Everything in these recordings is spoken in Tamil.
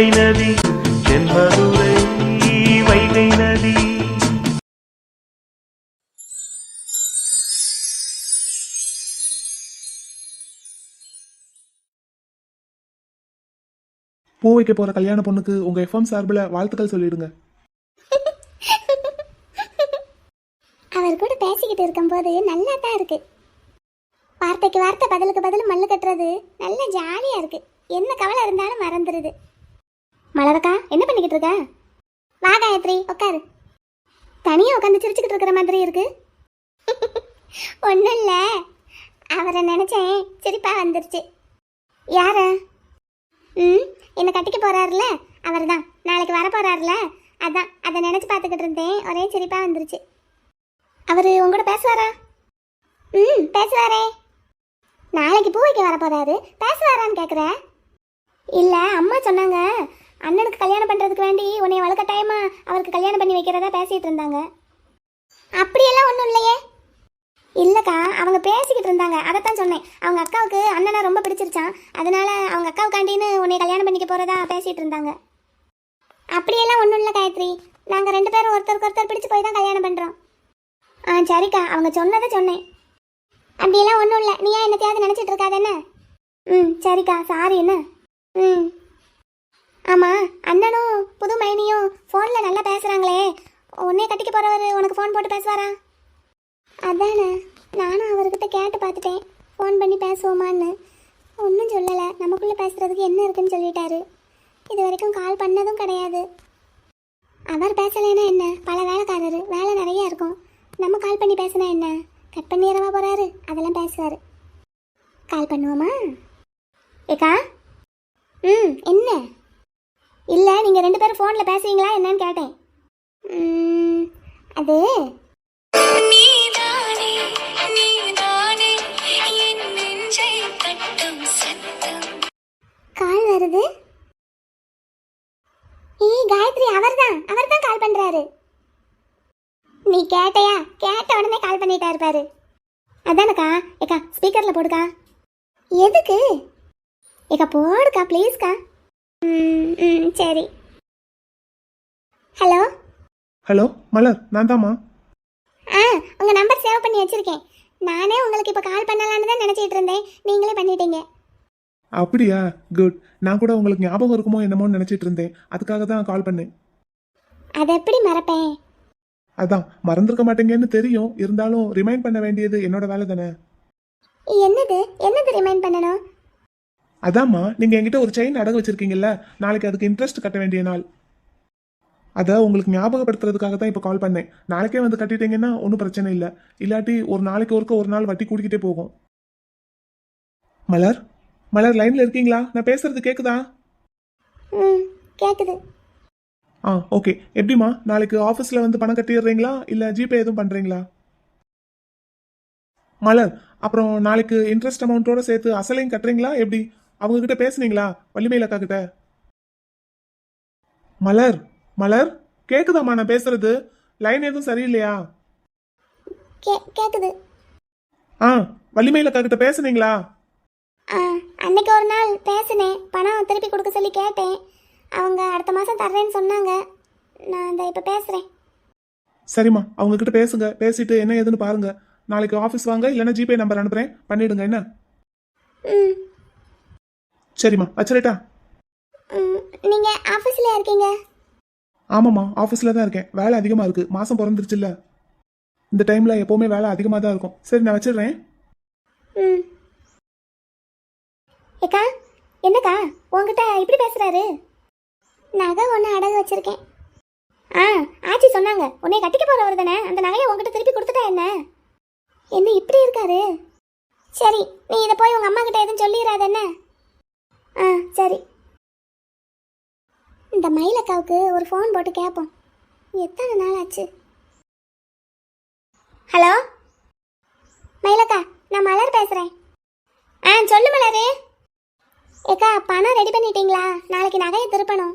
வைகை நதி தென்மதுரை வைகை நதி. பூ வைக்க போற கல்யாண பொண்ணுக்கு உங்க எஃப்எம் சார்பில் வாழ்த்துக்கள் சொல்லிடுங்க. அவர் கூட பேசிக்கிட்டு இருக்கும்போது நல்லா தான் இருக்கு. வார்த்தைக்கு வார்த்தை பதிலுக்கு பதில் மல்லு கட்டுறது நல்ல ஜாலியா இருக்கு. என்ன கவலை இருந்தாலும் மறந்துடுது மலரக்கா என்ன பண்ணிக்கிட்டு இருக்க? வா காயத்ரி உட்காரு தனியா உட்காந்து சிரிச்சுக்கிட்டு இருக்கிற மாதிரி இருக்கு. ஒன்றும் இல்லை. அவரை நினைச்சேன் சிரிப்பா வந்துருச்சு. யார? ம் என்னை கட்டிக்க போறாருல அவர் தான் நாளைக்கு வர போறாருல அதான் அதை நினைச்சு பார்த்துக்கிட்டு இருந்தேன். ஒரே சிரிப்பா வந்துருச்சு. அவர் உங்களோட பேசுவாரா? ம் பேசுவாரே. நாளைக்கு பூ வைக்க வர போறாரு. பேசுவாரான்னு கேட்குற இல்லை அம்மா சொன்னாங்க. அண்ணனுக்கு கல்யாணம் பண்ணுறதுக்கு வேண்டி உன்னை வலுக்கட்டாயமா அவருக்கு கல்யாணம் பண்ணி வைக்கிறதா பேசிகிட்டு இருந்தாங்க. அப்படியெல்லாம் ஒன்றும் இல்லையே. இல்லைக்கா அவங்க பேசிக்கிட்டு இருந்தாங்க. அதைத்தான் சொன்னேன். அவங்க அக்காவுக்கு அண்ணனை ரொம்ப பிடிச்சிருச்சான் அதனால அவங்க அக்காவுக்காண்டின்னு உன்னை கல்யாணம் பண்ணிக்க போகிறதா பேசிகிட்டு இருந்தாங்க. அப்படியெல்லாம் ஒன்றும் இல்லை காயத்ரி. நாங்கள் ரெண்டு பேரும் ஒருத்தருக்கு ஒருத்தர் பிடிச்சு போய் தான் கல்யாணம் பண்ணுறோம் ஆ சரிக்கா. அவங்க சொன்னதை சொன்னேன். அப்படியெல்லாம் ஒன்றும் இல்லை. நீ ஏன் என்னத்தையாவது நினச்சிட்டு இருக்காது என்ன? ம் சரிக்கா. சாரி என்ன? ம். ஆமாம் அண்ணனும் புது மைனியும் ஃபோனில் நல்லா பேசுகிறாங்களே உன்னே கட்டிக்க போகிறவர் உனக்கு ஃபோன் போட்டு பேசுவாரா? அதானே நானும் அவர்கிட்ட கேட்டு பார்த்துட்டேன். ஃபோன் பண்ணி பேசுவோமான்னு. ஒன்றும் சொல்லலை. நமக்குள்ளே பேசுகிறதுக்கு என்ன இருக்குன்னு சொல்லிட்டாரு. இது வரைக்கும் கால் பண்ணதும் கிடையாது. அவர் பேசலைன்னா என்ன? பல வேலைக்காரர். வேலை நிறையா இருக்கும். நம்ம கால் பண்ணி பேசினா என்ன? கட் பண்ணி இரவா போகிறாரு அதெல்லாம் பேசுவார். கால் பண்ணுவோமா? ஏக்கா? ம் என்ன? இல்லை நீங்கள் ரெண்டு பேரும் ஃபோனில் பேசுவீங்களா என்னன்னு கேட்டேன். அது கால் வருது. ஏய் காயத்ரி அவர்தான் அவர்தான் கால் பண்றாரு. நீ கேட்டையா? கேட்ட உடனே கால் பண்ணிட்டா இருப்பாரு அதானக்கா ஏக்கா ஸ்பீக்கர்ல போடுக்கா. எதுக்கு? ஏக்கா போடுக்கா ப்ளீஸ்க்கா ம் ம் சரி. ஹலோ? ஹலோ மலர் நான் தாம்மா ஆ உங்க நம்பர் சேவ் பண்ணி வச்சிருக்கேன். நானே உங்களுக்கு இப்போ கால் பண்ணலான்னு தான் நினச்சிட்டு இருந்தேன். நீங்களே பண்ணிட்டீங்க. அப்படியா? குட் நான் கூட உங்களுக்கு ஞாபகம் இருக்குமோ என்னமோன்னு நினைச்சிட்டு இருந்தேன். அதுக்காக தான் கால் பண்ணேன். அதை எப்படி மறப்பேன்? அதான் மறந்துருக்க மாட்டேங்கன்னு தெரியும். இருந்தாலும் ரிமைண்ட் பண்ண வேண்டியது என்னோட வேலை தானே? என்னது? என்னது ரிமைண்ட் பண்ணணும்? அதாம்மா நீங்க என்கிட்ட ஒரு செயின் அடகு வச்சிருக்கீங்கல்ல நாளைக்கு அதுக்கு இன்ட்ரெஸ்ட் கட்ட வேண்டிய நாள். அதை உங்களுக்கு ஞாபகப்படுத்துறதுக்காக தான் இப்போ கால் பண்ணேன். நாளைக்கே வந்து கட்டிட்டீங்கன்னா ஒன்றும் பிரச்சனை இல்லை. இல்லாட்டி ஒரு நாளைக்கு ஒருக்க ஒரு நாள் வட்டி கூட்டிக்கிட்டே போகும். மலர் மலர் லைன்ல இருக்கீங்களா? நான் பேசுறது கேக்குதா? ம் கேட்குது ஆ ஓகே எப்படிம்மா நாளைக்கு ஆஃபீஸில் வந்து பணம் கட்டிடுறீங்களா? இல்லை ஜிபே எதுவும் பண்ணுறீங்களா மலர் அப்புறம் நாளைக்கு இன்ட்ரெஸ்ட் அமௌண்ட்டோட சேர்த்து அசலையும் கட்டுறீங்களா? எப்படி? அவங்க கிட்ட பேசுனீங்களா? அக்கா கிட்ட மலர் மலர் கேக்குதாம்மா நான் பேசுறது? லைன் எதுவும் சரியில்லையா? கே கேட்குது ஆ வள்ளிமயில் அக்கா கிட்ட பேசுனீங்களா அன்னைக்கு ஒரு நாள் பேசினேன். பணம் திருப்பி கொடுக்க சொல்லி கேட்டேன். அவங்க அடுத்த மாதம் தர்றேன்னு சொன்னாங்க. நான் அந்த இப்போ பேசுகிறேன் சரிம்மா அவங்க கிட்ட பேசுங்க. பேசிட்டு என்ன ஏதுன்னு பாருங்க. நாளைக்கு ஆஃபீஸ் வாங்க இல்லைன்னா ஜிபே நம்பர் அனுப்புறேன். பண்ணிடுங்க என்ன? ம். சரிம்மா வச்சிரட்டா. ம் நீங்கள் ஆஃபீஸில் இருக்கீங்க? ஆமாம்மா ஆஃபீஸில் தான் இருக்கேன். வேலை அதிகமாக இருக்கு. மாதம் பிறந்துருச்சுல்ல. இந்த டைமில் எப்போவுமே வேலை அதிகமாக தான் இருக்கும். சரி நான் வச்சிடுறேன். ம். ஏக்கா என்னக்கா உங்ககிட்ட இப்படி பேசுகிறாரு நகை ஒன்று அடகு வச்சிருக்கேன். ஆ ஆச்சி சொன்னாங்க. உன்னை கட்டிக்க போகிறவர் தானே. அந்த நகையை உங்ககிட்ட திருப்பி கொடுத்துட்டா என்ன? என்ன இப்படி இருக்காரு? சரி நீ இதை போய் உங்கள் அம்மா கிட்ட எதுவும் சொல்லிடாத என்ன? ஆ சரி. இந்த மயிலக்காவுக்கு ஒரு ஃபோன் போட்டு கேட்போம் எத்தனை நாள் ஆச்சு? ஹலோ? மயிலக்கா நான் மலர் பேசுகிறேன் ஆ சொல்லு மலரு. ஏக்கா பணம் ரெடி பண்ணிட்டீங்களா? நாளைக்கு நகையை திருப்பணும்.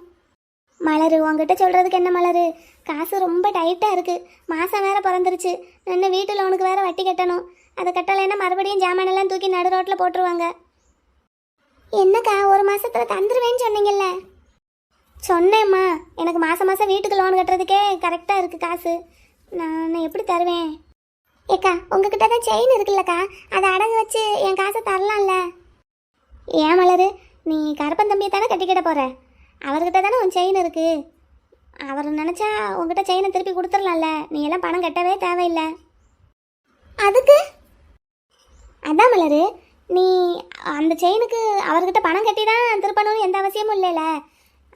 மலர் உங்ககிட்ட சொல்கிறதுக்கு என்ன மலர்? காசு ரொம்ப டைட்டாக இருக்குது மாதம் வேறு பிறந்துருச்சு. இன்னும் வீட்டு லோனுக்கு வேறு வட்டி கட்டணும். அதை கட்டலைன்னா மறுபடியும் ஜாமானெல்லாம் தூக்கி நடு ரோட்டில் போட்டுருவாங்க. என்னக்கா ஒரு மாசத்துல தந்துருவேன்னு சொன்னீங்கல்ல? சொன்னேம்மா. எனக்கு மாதம் மாதம் வீட்டுக்கு லோன் கட்டுறதுக்கே கரெக்டாக இருக்குது காசு. நான் எப்படி தருவேன்? ஏக்கா உங்ககிட்ட தான் செயின் இருக்குல்லக்கா. அதை அடகு வச்சு என் காசை தரலாம்ல. ஏன் மலரு? நீ கருப்பன் தம்பியை தானே கட்டிக்கிட போற? அவர்கிட்ட தானே உன் செயின் இருக்கு. அவர் நினச்சா உங்ககிட்ட செயினை திருப்பி கொடுத்துடலாம்ல. நீ எல்லாம் பணம் கட்டவே தேவையில்லை. அதுக்கு? அதான் மலரு. நீ அந்த செயினுக்கு அவர்கிட்ட பணம் கட்டி தான் திருப்பணும்னு எந்த அவசியமும் இல்லைல்ல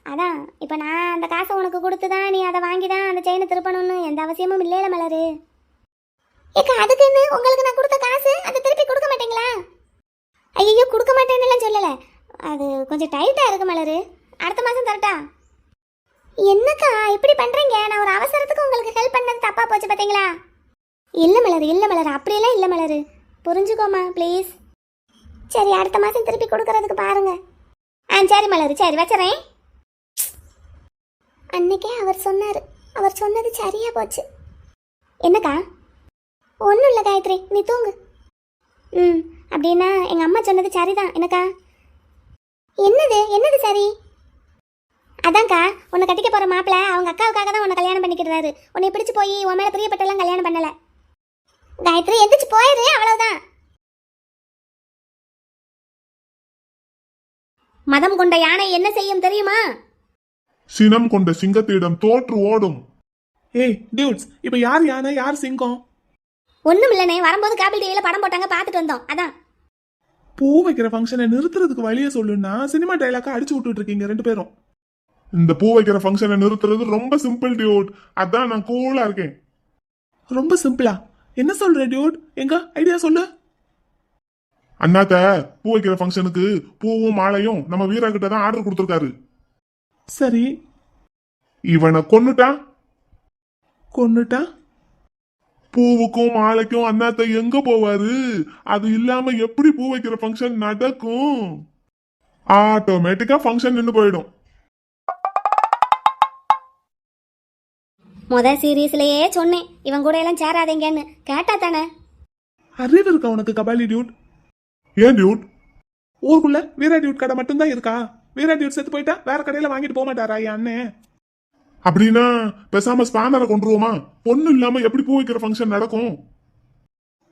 அதான் இப்போ நான் அந்த காசை உனக்கு கொடுத்து தான் நீ அதை வாங்கி தான் அந்த செயினை திருப்பணும்னு எந்த அவசியமும் இல்லையில மலரு. ஏக்கா அதுக்கு என்ன? உங்களுக்கு நான் கொடுத்த காசு அதை திருப்பி கொடுக்க மாட்டீங்களா? ஐயோ கொடுக்க மாட்டேன்னுலாம் சொல்லலை. அது கொஞ்சம் டைட்டாக இருக்கு மலரு. அடுத்த மாதம் தரட்டா? என்னக்கா இப்படி பண்ணுறீங்க நான் ஒரு அவசரத்துக்கு உங்களுக்கு ஹெல்ப் பண்ணது தப்பாக போச்சு பார்த்தீங்களா இல்லை மலர் இல்லை மலர் அப்படியெல்லாம் இல்லை மலர். புரிஞ்சுக்கோமா ப்ளீஸ் சரி அடுத்த மாதம் திருப்பி கொடுக்கறதுக்கு பாருங்க. ஆ சரி மலர் சரி வச்சுறேன். அன்னைக்கே அவர் சொன்னார். அவர் சொன்னது சரியா போச்சு. என்னக்கா? ஒன்றும் இல்லை காயத்ரி நீ தூங்கு. ம் அப்படின்னா எங்கள் அம்மா சொன்னது சரிதான். என்னக்கா? என்னது? என்னது சரி? அதான்க்கா உன்னை கட்டிக்க போகிற மாப்பிள்ள அவங்க அக்காவுக்காக தான் உன்னை கல்யாணம் பண்ணிக்கிறாரு உன்னை பிடிச்சு போய் உன் மேலே பிரியப்பட்டெல்லாம் கல்யாணம் பண்ணலை. காயத்ரி எந்திரிச்சு போயிரு அவ்வளோதான் மதம் கொண்ட யானை என்ன செய்யும் தெரியுமா? சினம் கொண்ட சிங்கத்திடம் தோற்று ஓடும். ஏய் டியூட்ஸ் இப்போ யார் யானை யார் சிங்கம்? ஒண்ணும் இல்லனே வரும்போது கேபிள் டிவில படம் போட்டாங்க பார்த்துட்டு வந்தோம். அதான். பூ வைக்கிற ஃபங்க்ஷனை நிறுத்துறதுக்கு வழியை சொல்லுன்னா சினிமா டைலாக்கா அடிச்சு விட்டுட்டு இருக்கீங்க ரெண்டு பேரும். இந்த பூ வைக்கிற ஃபங்க்ஷனை நிறுத்துறது ரொம்ப சிம்பிள் டியூட் அதான் நான் கூலா இருக்கேன். ரொம்ப சிம்பிளா என்ன சொல்ற டியூட் எங்க? ஐடியா சொல்லு. அண்ணாத்த பூ வைக்கிற ஃபங்க்ஷனுக்கு பூவும் மாலையும் நம்ம வீரா கிட்ட தான் ஆர்டர் கொடுத்துருக்காரு. சரி. இவனை கொன்னுட்டா? கொன்னுட்டா? பூவுக்கும் மாலைக்கும் அண்ணாத்த எங்க போவாரு? அது இல்லாம எப்படி பூ வைக்கிற ஃபங்க்ஷன் நடக்கும்? ஆட்டோமேட்டிக்கா ஃபங்க்ஷன் நின்று போயிடும். முத சீரீஸ்லயே சொன்னேன். இவன் கூட எல்லாம் சேராதீங்கன்னு. கேட்டா தானே? அறிவு இருக்கா உனக்கு கபாலி டியூட் ஏன் டியூட்? ஊருக்குள்ள வீரா டியூட் கடை மட்டும்தான் இருக்கா? வீரா டியூட் செத்து போயிட்டா வேற கடையில வாங்கிட்டு போக மாட்டாரா அண்ணே? அப்படின்னா பேசாம ஸ்பானரை கொண்டுருவோமா பொண்ணு இல்லாம எப்படி பூ வைக்கிற ஃபங்க்ஷன் நடக்கும்?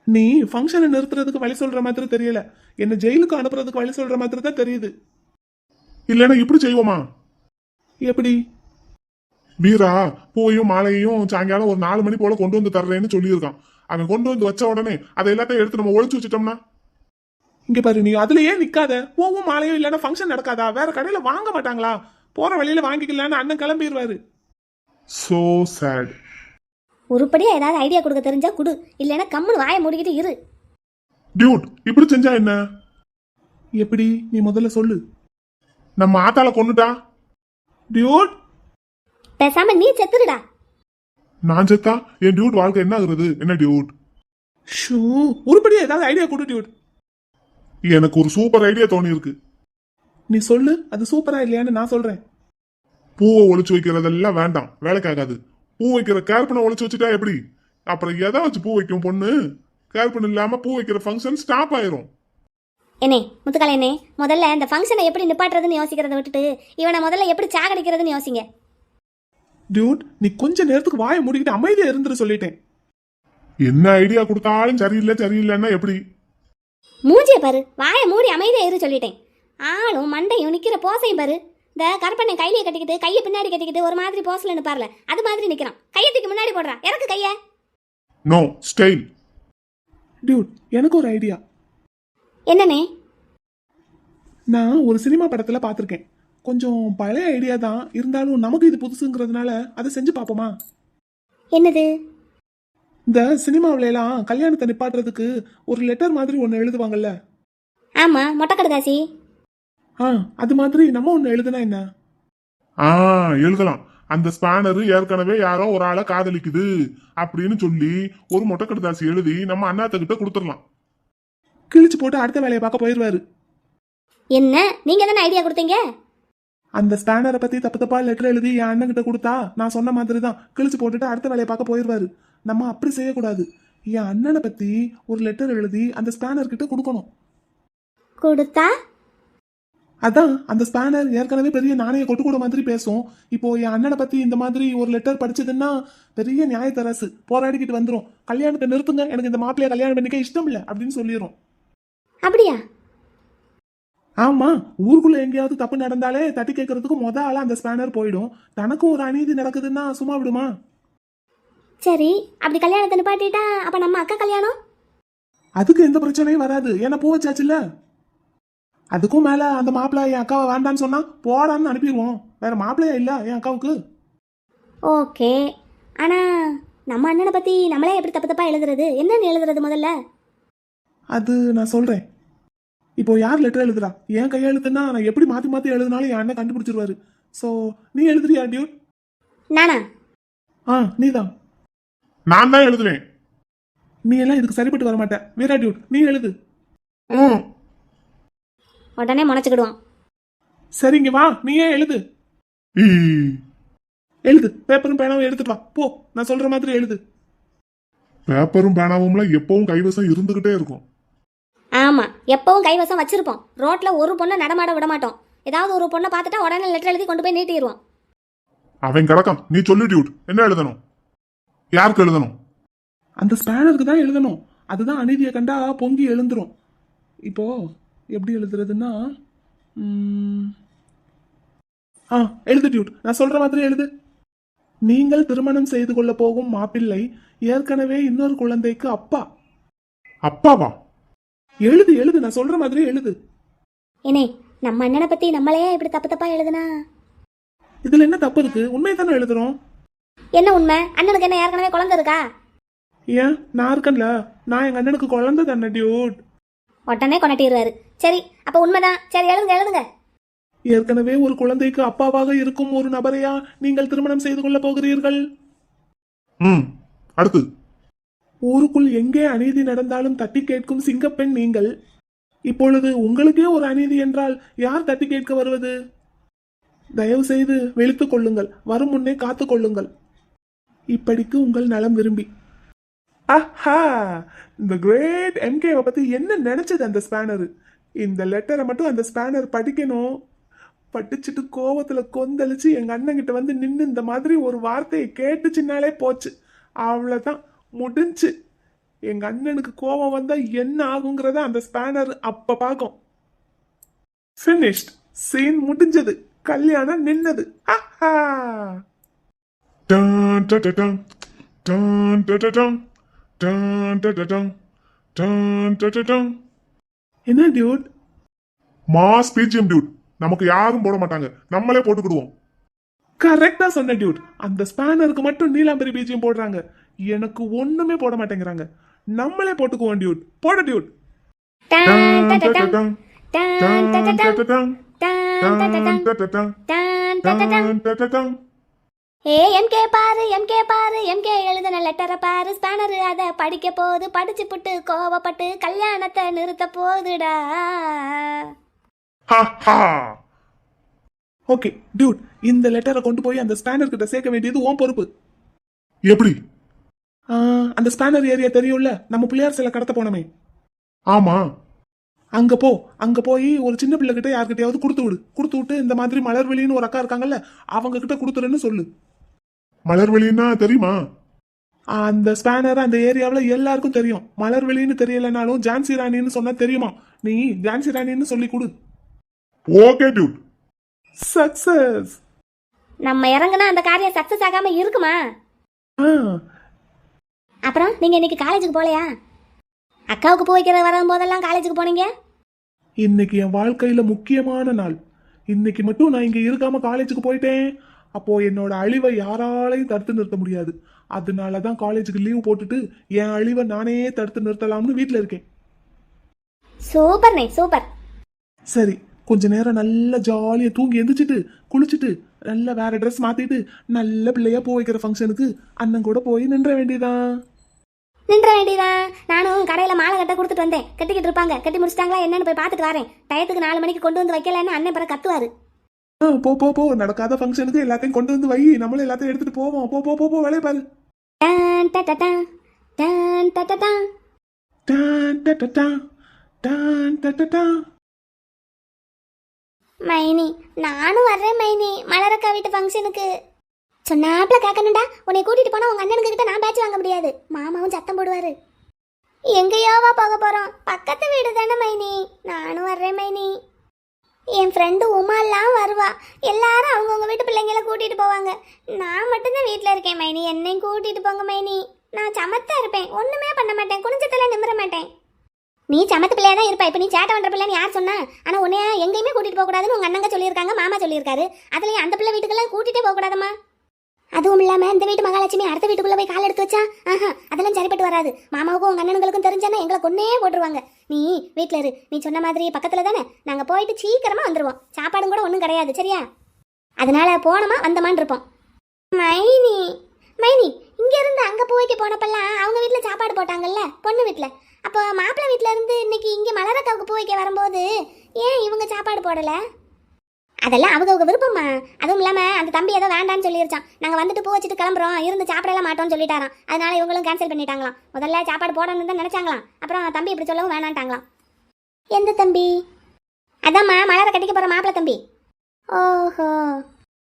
நீ ஃபங்க்ஷனை நிறுத்துறதுக்கு வழி சொல்ற மாதிரி தெரியல. என்ன ஜெயிலுக்கு அனுப்புறதுக்கு வழி சொல்ற மாதிரி தான் தெரியுது. இல்லைன்னா இப்படி செய்வோமா? எப்படி? வீரா பூவையும் மாலையும் சாயங்காலம் ஒரு நாலு மணி போல கொண்டு வந்து தர்றேன்னு சொல்லியிருக்கான். அவன் கொண்டு வந்து வச்ச உடனே அதை எல்லாத்தையும் எடுத்து நம்ம ஒழிச்சு வச்சுட்டோம்னா? இங்க பாரு நீ அதுலயே நிக்காத. பூவும் மாலையும் இல்லைன்னா ஃபங்க்ஷன் நடக்காதா? வேற கடையில வாங்க மாட்டாங்களா? போற வழியில வாங்கிக்கலான்னு அண்ணன் கிளம்பிடுவாரு சோ சேட் உருப்படியா ஏதாவது ஐடியா கொடுக்க தெரிஞ்சா குடு. இல்லைன்னா கம்முன்னு வாயை மூடிக்கிட்டு இரு. டியூட் இப்படி செஞ்சா என்ன? எப்படி? நீ முதல்ல சொல்லு. நம்ம ஆத்தால கொண்டுட்டா டியூட் பேசாம நீ செத்துடுடா. நான் செத்தா? என் டியூட் வாழ்க்கை என்ன ஆகுறது? என்ன டியூட் ஷூ உருப்படியா ஏதாவது ஐடியா கொடு டியூட் எனக்கு ஒரு சூப்பர் ஐடியா தோணி இருக்கு நீ சொல்லு அது சூப்பரா இல்லையான்னு நான் சொல்றேன். பூவை ஒளிச்சு வைக்கிறதெல்லாம் வேண்டாம் வேலைக்காகாது. பூ வைக்கிற கேர்பனை ஒளிச்சு வச்சுட்டா எப்படி? அப்புறம் எதை வச்சு பூ வைக்கும் பொண்ணு கேர்பன் இல்லாம பூ வைக்கிற ஃபங்க்ஷன் ஸ்டாப் ஆயிரும். என்னே முத்துக்கால என்னே முதல்ல இந்த ஃபங்க்ஷனை எப்படி நிப்பாட்டுறதுன்னு யோசிக்கிறத விட்டுட்டு இவனை முதல்ல எப்படி சாகடிக்கிறதுன்னு யோசிங்க. டியூட் நீ கொஞ்ச நேரத்துக்கு வாயை மூடிக்கிட்டு அமைதியா இருந்துட்டு சொல்லிட்டேன். என்ன ஐடியா கொடுத்தாலும் சரியில்லை சரியில்லைன்னா எப்படி? மூஞ்சிய பாரு. வாயை மூடி அமைதியா இரு சொல்லிட்டேன். ஆளும் மண்டையும் நிக்கிற போசையும் பாரு. இந்த கருப்பண்ணை கையில கட்டிக்கிட்டு கையை பின்னாடி கட்டிக்கிட்டு ஒரு மாதிரி போஸ்ல நிப்பார்ல. அது மாதிரி நிக்கிறான். கையை தூக்கி முன்னாடி போடுறான் இறக்கு கைய. நோ ஸ்டைல் டியூட் எனக்கு ஒரு ஐடியா என்னண்ணே? நான் ஒரு சினிமா படத்துல பார்த்துருக்கேன். கொஞ்சம் பழைய ஐடியா தான். இருந்தாலும் நமக்கு இது புதுசுங்கிறதுனால அதை செஞ்சு பார்ப்போமா? என்னது? இந்த சினிமாவுல எல்லாம் கல்யாணத்தை நிப்பாட்டுறதுக்கு ஒரு லெட்டர் மாதிரி ஒன்று எழுதுவாங்கல்ல? ஆமா மொட்டை கடுதாசி ஆ அது மாதிரி நம்ம ஒன்று எழுதுனா என்ன? ஆ எழுதலாம். அந்த ஸ்பேனர் ஏற்கனவே யாரோ ஒரு ஆளை காதலிக்குது அப்படின்னு சொல்லி ஒரு மொட்டை கடுதாசி எழுதி நம்ம அண்ணாத்த கிட்ட கொடுத்துடலாம். கிழிச்சு போட்டு அடுத்த வேலையை பார்க்க போயிடுவாரு. என்ன? நீங்க தானே ஐடியா கொடுத்தீங்க? அந்த ஸ்பேனரை பத்தி தப்பு தப்பா லெட்டர் எழுதி என் அண்ணன் கிட்ட கொடுத்தா நான் சொன்ன மாதிரி தான் கிழிச்சு போட்டுட்டு அடுத்த வேலையை பார்க்க போயிடுவாரு. நம்ம அப்படி செய்யக்கூடாது. என் அண்ணனை பத்தி ஒரு லெட்டர் எழுதி அந்த ஸ்பேனர் கிட்ட கொடுக்கணும். கொடுத்தா? அதான் அந்த ஸ்பேனர் ஏற்கனவே பெரிய நாணய கொட்டு கூட மாதிரி பேசும். இப்போ என் அண்ணனை பத்தி இந்த மாதிரி ஒரு லெட்டர் படிச்சதுன்னா பெரிய நியாயத்தரசு. போராடிக்கிட்டு வந்துரும். கல்யாணத்தை நிறுத்துங்க. எனக்கு இந்த மாப்பிள்ளைய கல்யாணம் பண்ணிக்க இஷ்டம் இல்லை அப்படின்னு சொல்லிடும் அப்படியா? ஆமா ஊருக்குள்ள எங்கேயாவது தப்பு நடந்தாலே தட்டி கேட்கறதுக்கு மொத ஆளா அந்த ஸ்பேனர் போயிடும். தனக்கு ஒரு அநீதி நடக்குதுன்னா சும்மா விடுமா? சரி அப்படி கல்யாணத்தை நிப்பாட்டிட்டா அப்ப நம்ம அக்கா கல்யாணம்? அதுக்கு எந்த பிரச்சனையும் வராது. ஏன்னா பூ வச்சாச்சுல்ல? அதுக்கும் மேல அந்த மாப்பிள்ளை என் அக்காவை வேண்டான்னு சொன்னா போடான்னு அனுப்பிடுவோம். வேற மாப்பிள்ளையா இல்ல என் அக்காவுக்கு? ஓகே. ஆனா நம்ம அண்ணனை பத்தி நம்மளே எப்படி தப்பு தப்பா எழுதுறது? என்னன்னு எழுதுறது முதல்ல? அது நான் சொல்றேன். இப்போ யார் லெட்டர் எழுதுறா? என் கையெழுத்துன்னா நான் எப்படி மாத்தி மாத்தி எழுதினாலும் என் அண்ணன் கண்டுபிடிச்சிருவாரு. ஸோ நீ எழுதுறியா டியூட் நானா? ஆ நீதான். நான் தான் எழுதுவேன். நீ எல்லாம் இதுக்கு சரிப்பட்டு வர மாட்ட. வீரா டியூட் நீ எழுது. ம். உடனே முனைச்சுக்கிடுவான் சரிங்க வா. நீயே எழுது. ஈ. எழுது. பேப்பரும் பேனாவும் எடுத்துட்டு வா. போ. நான் சொல்ற மாதிரி எழுது. பேப்பரும் பேனாவும்ல எப்பவும் கைவசம் இருந்துகிட்டே இருக்கும். ஆமா. எப்பவும் கைவசம் வச்சிருப்போம். ரோட்ல ஒரு பொண்ணை நடமாட விட மாட்டோம். ஏதாவது ஒரு பொண்ணை பார்த்துட்டா உடனே லெட்டர் எழுதி கொண்டு போய் நீட்டிடுவோம் அவன் கிடக்கான். நீ சொல்லு டியூட் என்ன எழுதணும்? யாருக்கு எழுதணும்? அந்த ஸ்பேனருக்கு தான் எழுதணும். அதுதான் அநீதியை கண்டா பொங்கி எழுந்துரும். இப்போ எப்படி எழுதுறதுன்னா ஆ எழுது டியூட். நான் சொல்ற மாதிரி எழுது. நீங்கள் திருமணம் செய்து கொள்ள போகும் மாப்பிள்ளை ஏற்கனவே இன்னொரு குழந்தைக்கு அப்பா. அப்பாவா? எழுது எழுது. நான் சொல்ற மாதிரி எழுது. ஏனே நம்ம அண்ணனை பத்தி நம்மளே இப்படி தப்பு தப்பா எழுதுனா? இதுல என்ன தப்பு இருக்கு? உண்மையை தானே எழுதுறோம். என்ன உண்மை? அண்ணனுக்கு என்ன ஏற்கனவே குழந்தை இருக்கா? ஏன்? நான் இருக்கேன்ல. நான் எங்க அண்ணனுக்கு குழந்தை தானே டியூட் உடனே கொண்டாட்டிடுவாரு சரி அப்ப உண்மைதான். சரி எழுதுங்க எழுதுங்க. ஏற்கனவே ஒரு குழந்தைக்கு அப்பாவாக இருக்கும் ஒரு நபரையா நீங்கள் திருமணம் செய்து கொள்ள போகிறீர்கள்? ம் அடுத்து. ஊருக்குள் எங்கே அநீதி நடந்தாலும் தட்டி கேட்கும் சிங்கப்பெண் நீங்கள்? இப்பொழுது உங்களுக்கே ஒரு அநீதி என்றால் யார் தட்டி கேட்க வருவது? தயவு செய்து விழித்துக் கொள்ளுங்கள். வரும் முன்னே காத்துக் கொள்ளுங்கள். இப்படிக்கு உங்கள் நலம் விரும்பி. ஆஹா! இந்த கிரேட் எம்கேவை பத்தி என்ன நினைச்சது அந்த ஸ்பேனரு? இந்த லெட்டரை மட்டும் அந்த ஸ்பேனர் படிக்கணும். படிச்சுட்டு கோவத்தில் கொந்தளிச்சு எங்க அண்ணன் கிட்ட வந்து நின்று இந்த மாதிரி ஒரு வார்த்தையை கேட்டுச்சுனாலே போச்சு. அவ்வளவுதான். முடிஞ்சு. எங்க அண்ணனுக்கு கோபம் வந்தா என்ன ஆகுங்கிறத அந்த ஸ்பேனர் அப்ப பார்க்கும். ஃபினிஷ்ட் சீன் முடிஞ்சது. கல்யாணம் நின்னது. ஆஹா! டான் டடடம், டான் டடடம், டான் டடடம், டான் டடடம். என்ன டியூட் மாஸ் பிஜிஎம் டியூட் நமக்கு யாரும் போட மாட்டாங்க நம்மளே போட்டுக்கிடுவோம் கரெக்டா சொன்ன டியூட் அந்த ஸ்பேனருக்கு மட்டும் நீலாம்பரி பீஜியம் போடுறாங்க எனக்கு ஒண்ணுமே போட மாட்டேங்கிறாங்க நம்மளே போட்டுக்குவோம் டியூட் போட டியூட் டான் டான் டான் டான் டான் டான் டடடம், டான் டடடம். டான் டடடம். ஏ எம்கே பாரு எம்கே பாரு எம்கே எழுதின லெட்டரை பாரு. ஸ்பேனர் அதை படிக்க போகுது படிச்சு புட்டு கோவப்பட்டு கல்யாணத்தை நிறுத்த போகுதுடா ஹா, ஹா. ஓகே டியூட் இந்த லெட்டரை கொண்டு போய் அந்த ஸ்பேனர் கிட்ட சேர்க்க வேண்டியது உன் பொறுப்பு. எப்படி? ஆ, அந்த ஸ்பேனர் ஏரியா தெரியும்ல? நம்ம பிள்ளையார் சில கடத்த போனோமே. ஆமா. அங்க போ அங்க போய் ஒரு சின்ன பிள்ளை கிட்ட யார்கிட்டயாவது கொடுத்து விடு. கொடுத்து விட்டு இந்த மாதிரி மலர்வெளின்னு ஒரு அக்கா இருக்காங்கல்ல அவங்க கிட்ட கொடுத்துருன்னு சொல்லு. மலர்வெளின்னா தெரியுமா? அந்த ஸ்பேனர் அந்த ஏரியாவில் எல்லாருக்கும் தெரியும். மலர்வெளின்னு தெரியலனாலும் ஜான்சி ராணின்னு சொன்னா தெரியுமா? நீ ஜான்சி ராணின்னு சொல்லி கொடு. ஓகே டியூட் சக்சஸ் நம்ம இறங்குனா அந்த காரியம் சக்சஸ் ஆகாம இருக்குமா? ஆ. அப்புறம் நீங்க இன்னைக்கு காலேஜுக்கு போலையா? அக்காவுக்கு பூ வைக்கிற வரும்போதெல்லாம் காலேஜுக்கு போனீங்க? இன்னைக்கு என் வாழ்க்கையில முக்கியமான நாள். இன்னைக்கு மட்டும் நான் இங்க இருக்காம காலேஜுக்கு போயிட்டேன். அப்போ என்னோட அழிவை யாராலையும் தடுத்து நிறுத்த முடியாது. அதனால தான் காலேஜுக்கு லீவ் போட்டுட்டு என் அழிவை நானே தடுத்து நிறுத்தலாம்னு வீட்டில் இருக்கேன். சூப்பர்ண்ணே சூப்பர். சரி கொஞ்ச நேரம் நல்லா ஜாலியாக தூங்கி எந்திரிச்சிட்டு குளிச்சுட்டு நல்லா வேற ட்ரெஸ் மாத்திட்டு நல்ல பிள்ளையா பூ வைக்கிற ஃபங்க்ஷனுக்கு அண்ணன் கூட போய் நின்ற வேண்டியதான் நின்ற வேண்டியதான் நானும் கடையில மாலை கட்ட கொடுத்துட்டு வந்தேன். கட்டிக்கிட்டு இருப்பாங்க. கட்டி முடிச்சிட்டாங்களா என்னன்னு போய் பார்த்துட்டு வரேன். டயத்துக்கு நாலு மணிக்கு கொண்டு வந்து வைக்கலன்னு அண்ணன் பிறகு கத்துவாரு. போ போ போ. நடக்காத ஃபங்க்ஷனுக்கு எல்லாத்தையும் கொண்டு வந்து வை. நம்மளும் எல்லாத்தையும் எடுத்துட்டு போவோம். போ போ போ போ. வேலையை பாரு. டான் டடடான், டான். டான் டடடா, டான் டடடா. மைனி நானும் வர்றேன் மைனி. மலரக்கா வீட்டு ஃபங்க்ஷனுக்கு சொன்னாப்ல கேட்கணும்டா உன்னை கூட்டிட்டு போனா உங்க அண்ணனுக்கு கிட்ட நான் பேச்சு வாங்க முடியாது. மாமாவும் சத்தம் போடுவாரு. எங்கேயோவா போக போறோம். பக்கத்து வீடு தானே மைனி. நானும் வர்றேன் மைனி. என் ஃப்ரெண்டு உமாலாம் வருவா. எல்லாரும் அவங்கவுங்க வீட்டு பிள்ளைங்கள கூட்டிட்டு போவாங்க. நான் மட்டும்தான் வீட்டில் இருக்கேன் மைனி. என்னையும் கூட்டிட்டு போங்க மைனி. நான் சமத்தா இருப்பேன். ஒண்ணுமே பண்ண மாட்டேன். குனிஞ்சத்துல நிமிர மாட்டேன். நீ சமத்து பிள்ளையா தான் இருப்பா. இப்போ நீ சேட்டை பண்ற பிள்ளைன்னு யார் சொன்னா? ஆனா உன்னைய எங்கேயுமே கூட்டிட்டு போக கூடாதுன்னு உங்க அண்ணங்க சொல்லியிருக்காங்க மாமா சொல்லியிருக்காரு. அதுலயும் அந்த பிள்ளை வீட்டுக்கெல்லாம் கூட்டிட்டே போக கூடாதம்மா அதுவும் இல்லாம இந்த வீட்டு மகாலட்சுமி அடுத்த வீட்டுக்குள்ள போய் கால் எடுத்து வச்சா? ஆஹா அதெல்லாம் சரிப்பட்டு வராது. மாமாவுக்கும் உங்க அண்ணனுங்களுக்கும் தெரிஞ்சானா எங்களை கொன்னே போட்டுருவாங்க. நீ வீட்டில் இரு. நீ சொன்ன மாதிரி பக்கத்தில் தானே? நாங்கள் போயிட்டு சீக்கிரமாக வந்துடுவோம் சாப்பாடும் கூட ஒன்றும் கிடையாது சரியா? அதனால போனோமா வந்தமான் இருப்போம். மைனி மைனி இங்கேருந்து அங்கே போயிட்டு போய்க்கு போனப்பெல்லாம் அவங்க வீட்டில் சாப்பாடு போட்டாங்கல்ல பொண்ணு வீட்டில் அப்போ மாப்பிள்ளை வீட்டிலேருந்து இருந்து இன்னைக்கு இங்கே மலரக்காவுக்கு போய்க்க வரும்போது ஏன் இவங்க சாப்பாடு போடலை? அதெல்லாம் அவங்க அவங்க விருப்பம்மா அதுவும் இல்லாமல் அந்த தம்பி ஏதோ வேண்டாம்னு சொல்லிருச்சான் நாங்கள் வந்துட்டு பூ வச்சுட்டு கிளம்புறோம். இருந்து சாப்பிடலாம் மாட்டோம்னு சொல்லிட்டாராம். அதனால இவங்களும் கேன்சல் பண்ணிட்டாங்களாம். முதல்ல சாப்பாடு போடணும்னு தான் நினச்சாங்களாம். அப்புறம் தம்பி இப்படி சொல்லவும் வேணான்ட்டாங்களாம். எந்த தம்பி? அதாம்மா மலரை கட்டிக்க போகிற மாப்பிள்ள தம்பி. ஓஹோ.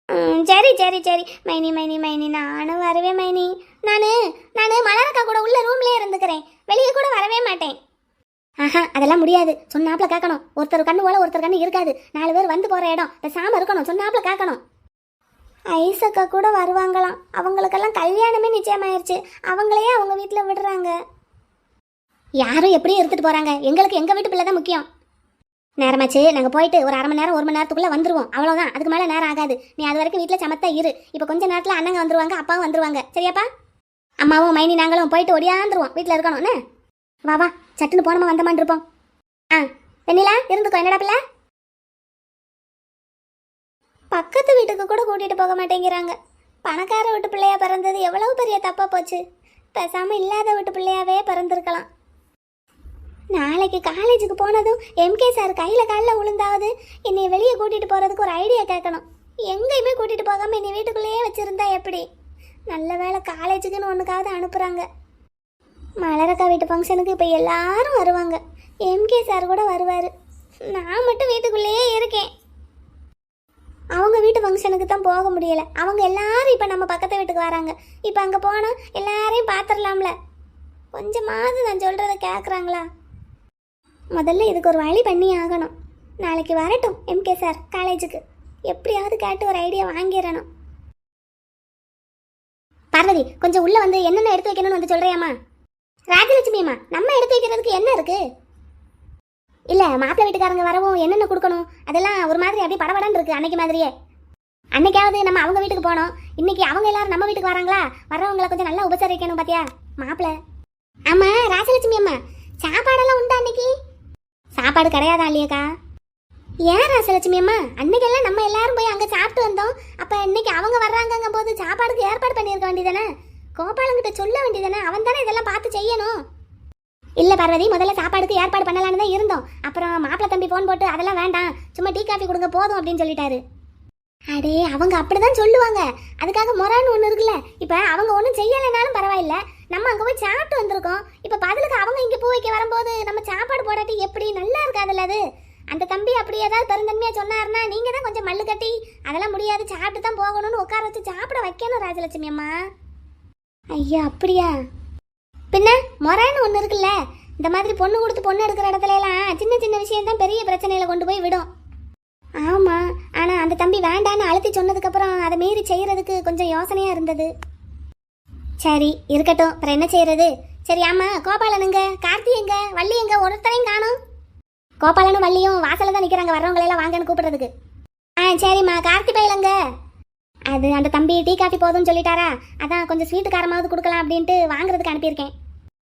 ம், சரி சரி சரி. மைனி மைனி மைனி நானும் வரவே மைனி. நானு நானு மலரக்கா கூட உள்ள ரூம்லேயே இருந்துக்கிறேன். வெளியே கூட வரவே மாட்டேன். ஆஹா அதெல்லாம் முடியாது. சொன்னாப்ல கேட்கணும். ஒருத்தர் கண்ணு போல ஒருத்தர் கண்ணு இருக்காது. நாலு பேர் வந்து போற இடம். பேசாம இருக்கணும். சொன்னாப்ல கேட்கணும். ஐசக்கா கூட வருவாங்களாம். அவங்களுக்கெல்லாம் கல்யாணமே நிச்சயமாயிருச்சு. அவங்களையே அவங்க வீட்டில் விடுறாங்க. யாரும் எப்படியும் எடுத்துட்டு போறாங்க. எங்களுக்கு எங்க வீட்டு பிள்ளை தான் முக்கியம். நேரமாச்சு. நாங்கள் போயிட்டு ஒரு அரை மணி நேரம் ஒரு மணி நேரத்துக்குள்ளே வந்துருவோம். அவ்வளோதான் அதுக்கு மேலே நேரம் ஆகாது. நீ அது வரைக்கும் வீட்டில் சமத்தா இரு. இப்போ கொஞ்ச நேரத்தில் அண்ணங்க வந்துருவாங்க அப்பாவும் வந்துருவாங்க. சரியாப்பா? அம்மாவும் மைனி நாங்களும் போயிட்டு ஒடியாந்துருவோம். வீட்டில் இருக்கணும் என்ன? வா வா. சட்டுன்னு போனமா வந்தமான் இருப்போம். ஆ வெண்ணிலா இருந்துக்கோ என்னடா பிள்ளை? பக்கத்து வீட்டுக்கு கூட கூட்டிட்டு போக மாட்டேங்கிறாங்க. பணக்கார வீட்டு பிள்ளையா பிறந்தது எவ்வளவு பெரிய தப்பா போச்சு. பேசாமல் இல்லாத வீட்டு பிள்ளையாவே பிறந்திருக்கலாம். நாளைக்கு காலேஜுக்கு போனதும் எம்கே சார் கையில் காலில் விழுந்தாவது என்னை வெளியே கூட்டிட்டு போறதுக்கு ஒரு ஐடியா கேட்கணும். எங்கேயுமே கூட்டிட்டு போகாம என்னை வீட்டுக்குள்ளேயே வச்சிருந்தா எப்படி? நல்ல வேளை காலேஜுக்குன்னு ஒன்றுக்காவது அனுப்புறாங்க. மலரக்கா வீட்டு ஃபங்க்ஷனுக்கு இப்போ எல்லாரும் வருவாங்க. எம்கே சார் கூட வருவார். நான் மட்டும் வீட்டுக்குள்ளேயே இருக்கேன். அவங்க வீட்டு ஃபங்க்ஷனுக்கு தான் போக முடியல. அவங்க எல்லாரும் இப்போ நம்ம பக்கத்து வீட்டுக்கு வராங்க. இப்போ அங்கே போனால் எல்லாரையும் பார்த்துடலாம்ல கொஞ்சமாவது நான் சொல்கிறத கேட்குறாங்களா முதல்ல இதுக்கு ஒரு வழி பண்ணி ஆகணும். நாளைக்கு வரட்டும் எம்கே சார் காலேஜுக்கு எப்படியாவது கேட்டு ஒரு ஐடியா வாங்கிடணும். பார்வதி கொஞ்சம் உள்ளே வந்து என்னென்ன எடுத்து வைக்கணும்னு வந்து சொல்றியாமா ராஜலட்சுமி அம்மா நம்ம எடுத்து வைக்கிறதுக்கு என்ன இருக்கு? இல்ல மாப்பிள்ளை வீட்டுக்காரங்க வரவும் என்னென்ன கொடுக்கணும்? அதெல்லாம் ஒரு மாதிரி அப்படியே படபடன்னு இருக்கு அன்னைக்கு மாதிரியே. அன்னைக்காவது நம்ம அவங்க வீட்டுக்கு போனோம். இன்னைக்கு அவங்க எல்லாரும் நம்ம வீட்டுக்கு வராங்களா? வர்றவங்களை கொஞ்சம் நல்லா உபசரிக்கணும் பாத்தியா மாப்பிள்ள? ஆமா ராஜலட்சுமி அம்மா சாப்பாடெல்லாம் உண்டா அன்னைக்கு? சாப்பாடு கிடையாதா இல்லையாக்கா? ஏன் ராசலட்சுமி அம்மா அன்னைக்கெல்லாம் நம்ம எல்லாரும் போய் அங்கே சாப்பிட்டு வந்தோம். அப்போ இன்னைக்கு அவங்க வர்றாங்கங்கும் போது சாப்பாடுக்கு ஏற்பாடு பண்ணியிருக்க வேண்டியதானே கோபாலங்கிட்ட சொல்ல வேண்டியதானே அவன் தானே இதெல்லாம் பார்த்து செய்யணும். இல்லை பார்வதி முதல்ல சாப்பாடுக்கு ஏற்பாடு பண்ணலான்னு தான் இருந்தோம். அப்புறம் மாப்பிள்ள தம்பி ஃபோன் போட்டு அதெல்லாம் வேண்டாம். சும்மா டீ காஃபி கொடுங்க போதும் அப்படின்னு சொல்லிட்டாரு. அடே அவங்க அப்படிதான் சொல்லுவாங்க. அதுக்காக முறைன்னு ஒன்று இருக்குல்ல? இப்போ அவங்க ஒன்றும் செய்யலைனாலும் பரவாயில்ல. நம்ம அங்கே போய் சாப்பிட்டு வந்திருக்கோம். இப்போ பதிலுக்கு அவங்க இங்கே பூ வைக்க வரும்போது நம்ம சாப்பாடு போடாட்டி எப்படி? நல்லா இருக்காதுல்ல அது. அந்த தம்பி அப்படி ஏதாவது பெருந்தன்மையாக சொன்னாருன்னா நீங்கள் தான் கொஞ்சம் மல்லு கட்டி அதெல்லாம் முடியாது சாப்பிட்டு தான் போகணும்னு உட்கார வச்சு சாப்பிட வைக்கணும் ராஜலட்சுமி அம்மா. ஐயா அப்படியா? பின்ன முறைன்னு ஒன்று இருக்குல்ல இந்த மாதிரி பொண்ணு கொடுத்து பொண்ணு எடுக்கிற இடத்துல எல்லாம் சின்ன சின்ன விஷயம் தான் பெரிய பிரச்சனையில கொண்டு போய் விடும். ஆமா ஆனா அந்த தம்பி வேண்டான்னு அழுத்தி சொன்னதுக்கப்புறம் அதை மீறி செய்யறதுக்கு கொஞ்சம் யோசனையா இருந்தது. சரி இருக்கட்டும் அப்புறம் என்ன செய்யறது? சரி ஆமா கோபாலனுங்க கார்த்தி எங்க? வள்ளி எங்க? ஒருத்தரையும் காணும். கோபாலனும் வள்ளியும் வாசலில் தான் நிக்கிறாங்க வர்றவங்களை எல்லாம் வாங்கன்னு கூப்பிடுறதுக்கு. ஆ சரிம்மா கார்த்தி பயிலங்க அது அந்த தம்பி டீ காஃபி போதும்னு சொல்லிட்டாரா? அதான் கொஞ்சம் ஸ்வீட்டு காரமாவது கொடுக்கலாம் அப்படின்ட்டு வாங்குறதுக்கு அனுப்பியிருக்கேன்.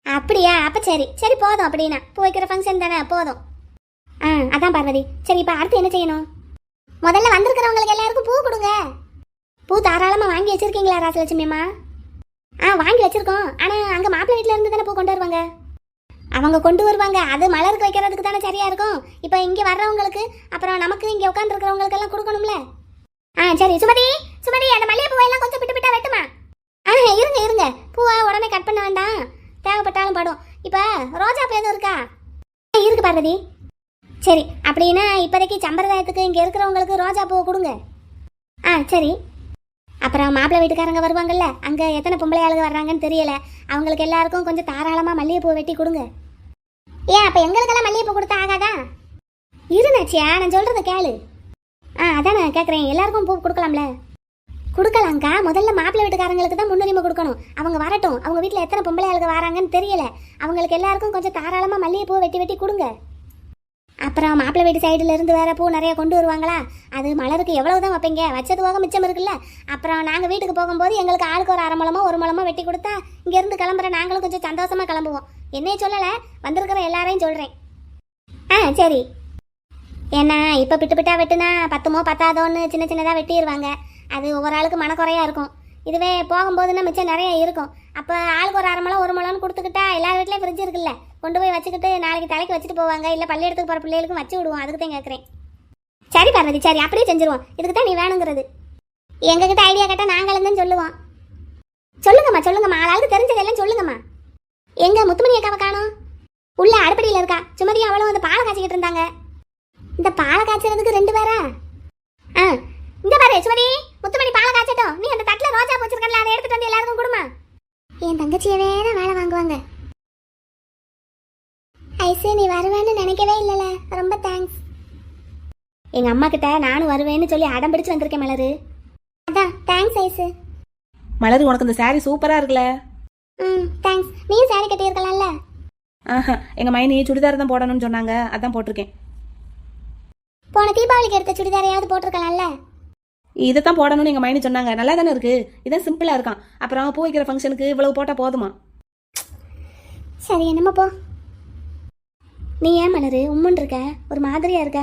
அப்படியா? அப்போ சரி. சரி போதும் அப்படின்னா. பூ வைக்கிற ஃபங்க்ஷன் தானே போதும். ஆ அதான் பார்வதி. சரி இப்போ அடுத்து என்ன செய்யணும்? முதல்ல வந்திருக்கிறவங்களுக்கு எல்லாருக்கும் பூ கொடுங்க. பூ தாராளமாக வாங்கி வச்சிருக்கீங்களா ராசலட்சுமிம்மா ஆ வாங்கி வச்சிருக்கோம். ஆனால் அங்கே மாப்பிள்ளை வீட்டில் இருந்து தானே பூ கொண்டு வருவாங்க? அவங்க கொண்டு வருவாங்க. அது மலருக்கு வைக்கிறதுக்கு தானே சரியா இருக்கும். இப்போ இங்கே வர்றவங்களுக்கு அப்புறம் நமக்கு இங்கே உட்காந்துருக்கிறவங்களுக்கெல்லாம் எல்லாம் கொடுக்கணும்ல? ஆ சரி. சுமதி சுமதி அந்த மல்லிகை எல்லாம் கொஞ்சம் பிட்டு பிட்டா வெட்டுமா? ஆ இருங்க இருங்க. பூவை உடனே கட் பண்ண வேண்டாம். தேவைப்பட்டாலும் படும். இப்போ ரோஜா பூ எதுவும் இருக்கா? இருக்கு பார்வதி. சரி அப்படின்னா இப்போதைக்கு சம்பிரதாயத்துக்கு இங்கே இருக்கிறவங்களுக்கு ரோஜா பூவை கொடுங்க. ஆ சரி. அப்புறம் மாப்பிள்ளை வீட்டுக்காரங்க வருவாங்கல்ல அங்கே எத்தனை பொம்பளை ஆளுங்க வர்றாங்கன்னு தெரியல. அவங்களுக்கு எல்லாருக்கும் கொஞ்சம் தாராளமாக மல்லிகைப்பூ வெட்டி கொடுங்க. ஏன் அப்போ எங்களுக்கெல்லாம் மல்லிகைப்பூ கொடுத்தா ஆகாதா? இருநாச்சியா நான் சொல்கிறத கேளு. ஆ அதான் நான் கேட்குறேன் எல்லாருக்கும் பூ கொடுக்கலாம்ல? கொடுக்கலாங்க்கா முதல்ல மாப்பிள்ளை வீட்டுக்காரங்களுக்கு தான் முன்னுரிமை கொடுக்கணும். அவங்க வரட்டும். அவங்க வீட்டில் எத்தனை பொம்பளை ஆளுங்க வராங்கன்னு தெரியல. அவங்களுக்கு எல்லாருக்கும் கொஞ்சம் தாராளமாக மல்லிகைப்பூ வெட்டி வெட்டி கொடுங்க. அப்புறம் மாப்பிள்ளை வீட்டு சைடுல இருந்து வேற பூ நிறைய கொண்டு வருவாங்களா? அது மலருக்கு எவ்வளவு தான் வைப்பீங்க? வச்சது போக மிச்சம் இருக்குல்ல. அப்புறம் நாங்கள் வீட்டுக்கு போகும்போது எங்களுக்கு ஆளுக்கு ஒரு அரை முழமோ ஒரு மூலமாக வெட்டி கொடுத்தா இங்கேருந்து கிளம்புற நாங்களும் கொஞ்சம் சந்தோஷமா கிளம்புவோம். என்னையே சொல்லலை. வந்திருக்கிற எல்லாரையும் சொல்கிறேன் ஆ சரி. ஏன்னா இப்போ பிட்டு பிட்டா வெட்டுனா பத்துமோ பத்தாதோன்னு சின்ன சின்னதாக வெட்டிடுவாங்க அது ஒவ்வொரு ஆளுக்கு மனக்குறையா இருக்கும். இதுவே போகும்போதுன்னா மிச்சம் நிறைய இருக்கும். அப்போ ஆளுக்கு ஒரு அரை மலம் ஒரு முழம்னு கொடுத்துக்கிட்டா எல்லா வீட்லேயும் ஃப்ரிட்ஜ் இருக்குல்ல. கொண்டு போய் வச்சுக்கிட்டு நாளைக்கு தலைக்கு வச்சுட்டு போவாங்க. இல்லை பள்ளியிடத்துக்கு போகிற பிள்ளைகளுக்கும் வச்சு விடுவோம். அதுக்கு தான் கேட்குறேன் சரி பார்வதி சரி அப்படியே செஞ்சுருவோம். இதுக்கு தான் நீ வேணுங்கிறது. எங்ககிட்ட ஐடியா கேட்டால் நாங்களும் தான் சொல்லுவோம். சொல்லுங்கம்மா சொல்லுங்கம்மா. ஆளாளுக்கு தெரிஞ்சதெல்லாம் சொல்லுங்கம்மா. எங்க முத்துமணி அக்காவை காணும்? உள்ள அடுப்படியில் இருக்கா? சுமதி அவளும் வந்து பாலை காய்ச்சிக்கிட்டு இருந்தாங்க இந்த பாலை காய்ச்சறதுக்கு ரெண்டு பேரா? ஆ இந்த பாரு சுமதி. முத்துமணி பாலை காய்ச்சட்டும். நீ அந்த தட்டில் ரோஜா வச்சிருக்கல அதை எடுத்துட்டு வந்து எல்லாருக்கும் கொடுமா. என் தங்கச்சியை வேற வேலை வாங்குவாங்க. ஐசு நீ வருவேன்னு நினைக்கவே இல்லைல. ரொம்ப தேங்க்ஸ் எங்க அம்மா கிட்ட நானும் வருவேன்னு சொல்லி அடம் பிடிச்சு வந்திருக்கேன் மலரு. அதான் தேங்க்ஸ் ஐசு. மலர் உனக்கு இந்த saree சூப்பரா இருக்குல்ல? ம் தேங்க்ஸ் நீயும் சாரி கட்டியிருக்கலாம்ல? ஆஹா எங்க மைனி சுடிதார் தான் போடணும்னு சொன்னாங்க. அதான் போட்டிருக்கேன். போன தீபாவளிக்கு எடுத்த சுடிதாரையாவது போட்டிருக்கலாம்ல? இதை தான் போடணும்னு எங்க மைனி சொன்னாங்க. நல்லா தானே இருக்கு? இதான் சிம்பிளா இருக்கான். அப்புறம் பூ வைக்கிற ஃபங்க்ஷனுக்கு இவ்வளவு போட்டா போதுமா? சரி என்னம்மா போ. நீ ஏன் மலரு? உம்முன் இருக்க? ஒரு மாதிரியா இருக்க?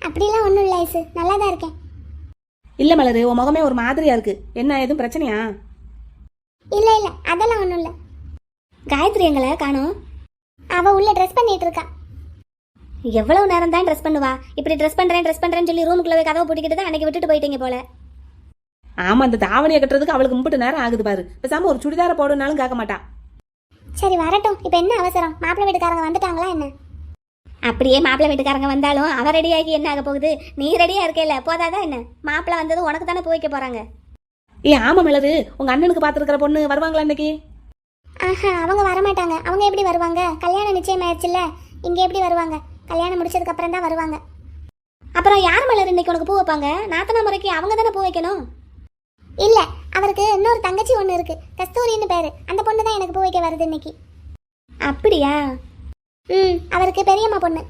அப்படிலாம் ஒன்றும் இல்லை ஐசு. நல்லா தான் இருக்கேன். இல்ல மலரு உன் முகமே ஒரு மாதிரியா இருக்கு. என்ன எதுவும் பிரச்சனையா? இல்லை இல்லை. அதெல்லாம் ஒன்றும் இல்லை. காயத்ரி எங்களை காணோம். அவ உள்ள ட்ரெஸ் பண்ணிட்டு இருக்கா. எவ்வளவு நேரம் தான் ட்ரெஸ் பண்ணுவா? இப்படி ட்ரெஸ் பண்றேன் ட்ரெஸ் பண்றேன்னு சொல்லி ரூமுக்குள்ள போய் கதவை பூட்டிக்கிட்டு தான் அன்னைக்கு விட்டுட்டு போயிட்டீங்க போல. ஆமா அந்த தாவணியை கட்டுறதுக்கு அவளுக்கு மும்பிட்டு நேரம் ஆகுது பாரு. பேசாம ஒரு சுடிதாரை போடுனாலும் கேட்க மாட்டா. சரி வரட்டும். இப்போ என்ன அவசரம்? மாப்பிள்ளை வீட்டுக்காரங்க வந்துட்டாங்களா என்ன? அப்படியே மாப்பிள்ளை வீட்டுக்காரங்க வந்தாலும் அவ ரெடியாகி என்ன ஆக போகுது? நீ ரெடியா இருக்கேல போதாதான் என்ன? மாப்பிள்ளை வந்தது உனக்கு தானே போய்க்க போறாங்க. ஏ ஆமா மலரு. உங்க அண்ணனுக்கு பாத்துருக்கிற பொண்ணு வருவாங்களா இன்னைக்கு? ஆஹா அவங்க வரமாட்டாங்க. அவங்க எப்படி வருவாங்க? கல்யாணம் நிச்சயம் ஆயிடுச்சுல்ல இங்க எப்படி வருவாங்க? கல்யாணம் முடிச்சதுக்கு அப்புறம் தான் வருவாங்க. அப்புறம் யார் மலர் இன்னைக்கு உனக்கு பூ வைப்பாங்க? நாத்தனா முறைக்கு அவங்க தானே பூ வைக்கணும்? இல்ல அவருக்கு இன்னொரு தங்கச்சி ஒன்று இருக்கு. கஸ்தூரின்னு பேரு. அந்த பொண்ணு தான் எனக்கு பூ வைக்க வருது இன்னைக்கு. அப்படியா? ம் அவருக்கு பெரியம்மா பொண்ணு.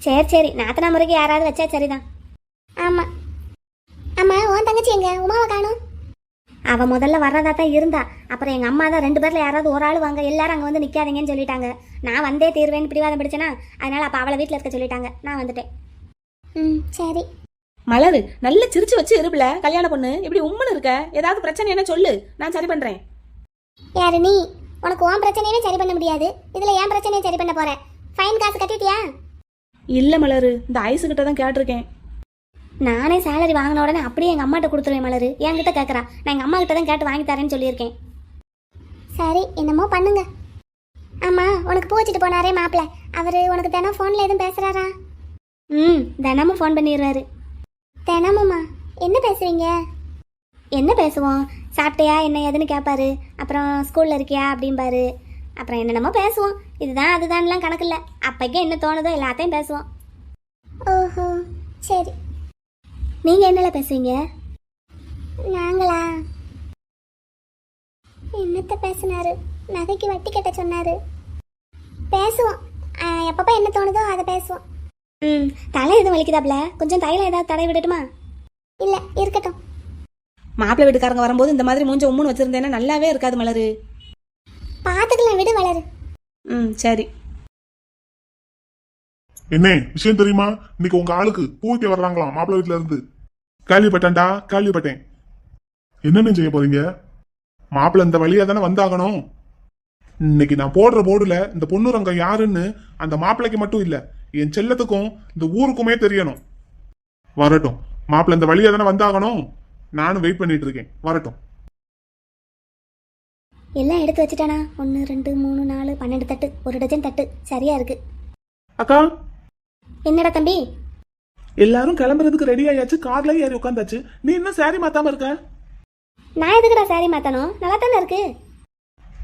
சரி சரி. நாத்தனா முறைக்கு யாராவது வச்சா சரிதான். ஆமா. ஆமா உன் தங்கச்சி எங்க? உமாவை காணும் அவ முதல்ல வர்றதா தான் இருந்தா. அப்புறம் எங்க அம்மா தான் ரெண்டு பேர்ல யாராவது ஒரு ஆள் வாங்க எல்லாரும் அங்க வந்து நிக்காதீங்கன்னு சொல்லிட்டாங்க. நான் வந்தே தீர்வேன்னு பிடிவாதம் பிடிச்சேனா அதனால அப்ப அவளை வீட்ல இருக்க சொல்லிட்டாங்க. நான் வந்துட்டேன். ம் சரி. மலரு நல்ல சிரிச்சு வச்சு இருப்புல கல்யாண பொண்ணு இப்படி உம்முன்னு இருக்க? ஏதாவது பிரச்சனை என்ன சொல்லு நான் சரி பண்றேன். யாரு நீ? உனக்கு உன் பிரச்சனையே சரி பண்ண முடியாது. இதுல என் பிரச்சனையை சரி பண்ண போற. ஃபைன் காசு கட்டிட்டியா? இல்ல மலரு இந்த ஐசு கிட்ட தான் கேட்டிருக்கேன். நானே சேலரி வாங்கின உடனே அப்படியே எங்க அம்மாட்ட கொடுத்துருவேன் மலரு. என்கிட்ட கேட்கறா நான் எங்க அம்மா கிட்ட தான் கேட்டு வாங்கி தரேன்னு சொல்லியிருக்கேன். சரி என்னமோ பண்ணுங்க. ஆமா உனக்கு பூ வச்சுட்டு போனாரே மாப்பிள்ள அவரு உனக்கு தினம் ஃபோன்ல எதுவும் பேசுறாரா? ம் தினமும் ஃபோன் பண்ணிடுவாரு. தினமுமா? என்ன பேசுவீங்க என்ன பேசுவோம்? சாப்பிட்டியா என்ன ஏதுன்னு கேட்பாரு அப்புறம் ஸ்கூல்ல இருக்கியா அப்படிம்பாரு. அப்புறம் என்னென்னமோ பேசுவோம். இதுதான் அதுதான்லாம் கணக்கு இல்லை. அப்போக்கே என்ன தோணுதோ எல்லாத்தையும் பேசுவோம். ஓஹோ சரி. நீங்க என்னல பேசுவீங்க நாங்களா? என்னத்த பேசினாரு? நகைக்கு வட்டி கட்ட சொன்னாரு. பேசுவோம். எப்பப்ப என்ன தோணுதோ அதை பேசுவோம். ம் தலை எதுவும் வலிக்குதாப்ல? கொஞ்சம் தைலம் ஏதாவது தடை விடட்டுமா? இல்ல இருக்கட்டும். மாப்பிள்ளை வீட்டுக்காரங்க வரும்போது இந்த மாதிரி மூஞ்ச உம்முன்னு வச்சிருந்தேன்னா நல்லாவே இருக்காது மலரு. பாத்துக்கலாம் விடு வளரு ம் சரி. என்ன விஷயம் தெரியுமா? இன்னைக்கு உங்க ஆளுக்கு பூ வைக்க வர்றாங்களாம் மாப்பிள்ளை வீட்டுல இருந்து. கேள்விப்பட்டேன்டா கேள்விப்பட்டேன். என்னன்னு செய்ய போறீங்க? மாப்பிள்ளை இந்த வழியா தானே வந்தாகணும். இன்னைக்கு நான் போடுற போர்டுல இந்த பொண்ணு ரங்கம் யாருன்னு அந்த மாப்பிள்ளைக்கு மட்டும் இல்ல என் செல்லத்துக்கும் இந்த ஊருக்குமே தெரியணும். வரட்டும் மாப்பிள்ளை இந்த வழியா தானே வந்தாகணும். நானும் வெயிட் பண்ணிட்டு இருக்கேன். வரட்டும். எல்லாம் எடுத்து வச்சுட்டானா? ஒன்று ரெண்டு மூணு நாலு பன்னெண்டு தட்டு ஒரு டஜன் தட்டு. சரியா இருக்கு. அக்கா என்னடா தம்பி? எல்லாரும் கிளம்புறதுக்கு ரெடி ஆயாச்சு கார்ல ஏறி உட்காந்தாச்சு நீ இன்னும் சாரி மாத்தாம இருக்க? நான் எதுக்குடா சாரி மாத்தணும்? நல்லா தானே இருக்கு?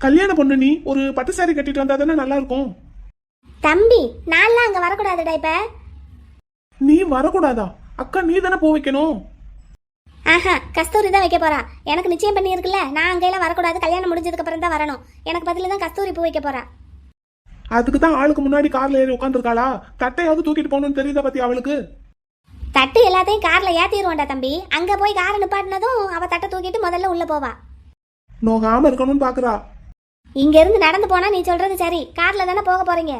கல்யாண பொண்ணு நீ ஒரு பட்டு சாரி கட்டிட்டு வந்தா தானே நல்லா இருக்கும் தம்பி நான்லாம் அங்க வரக்கூடாதுடா இப்ப. நீ வரக்கூடாதா? அக்கா நீ தானே போ வைக்கணும். ஆஹா கஸ்தூரி தான் வைக்க போறா. எனக்கு நிச்சயம் பண்ணி இருக்குல்ல நான் அங்கெல்லாம் வரக்கூடாது. கல்யாணம் முடிஞ்சதுக்கு அப்புறம் தான் வரணும். எனக்கு பதில தான் கஸ்தூரி பூ வைக்க போறா. அதுக்கு தான் ஆளுக்கு முன்னாடி கார்ல ஏறி உட்காந்துருக்காளா தட்டையாவது தூக்கிட்டு போகணும்னு தெரியுதா பத்தி அவளுக்கு? தட்டு எல்லாத்தையும் கார்ல ஏத்திடுவோம்டா தம்பி. அங்க போய் காரை நிப்பாட்டினதும் அவ தட்டை தூக்கிட்டு முதல்ல உள்ள போவா. நோகாம இருக்கணும்னு பாக்குறா. இங்க இருந்து நடந்து போனா நீ சொல்றது சரி. கார்ல தானே போக போறீங்க?